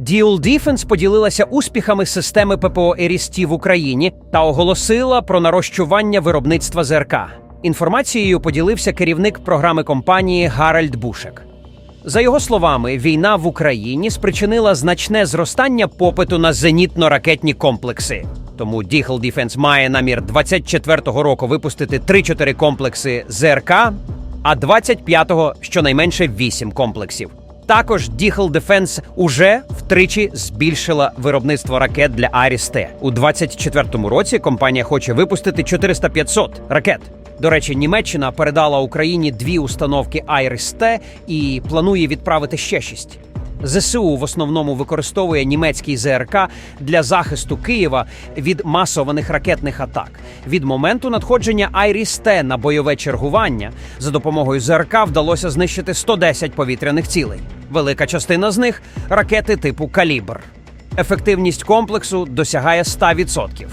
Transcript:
Dual Defense поділилася успіхами системи ППО «Ерісті» в Україні та оголосила про нарощування виробництва ЗРК. Інформацією поділився керівник програми компанії Гаральд Бушек. За його словами, війна в Україні спричинила значне зростання попиту на зенітно-ракетні комплекси. Тому Діхл Defense має намір 24-го року випустити 3-4 комплекси ЗРК, а 25-го щонайменше 8 комплексів. Також Діхл Дефенс уже втричі збільшила виробництво ракет для Аріс-Т. У 24-му році компанія хоче випустити 400-500 ракет. До речі, Німеччина передала Україні дві установки Айрис-Т і планує відправити ще шість. ЗСУ в основному використовує німецький ЗРК для захисту Києва від масованих ракетних атак. Від моменту надходження Айріс-Т на бойове чергування за допомогою ЗРК вдалося знищити 110 повітряних цілей. Велика частина з них ракети типу Калібр. Ефективність комплексу досягає 100%.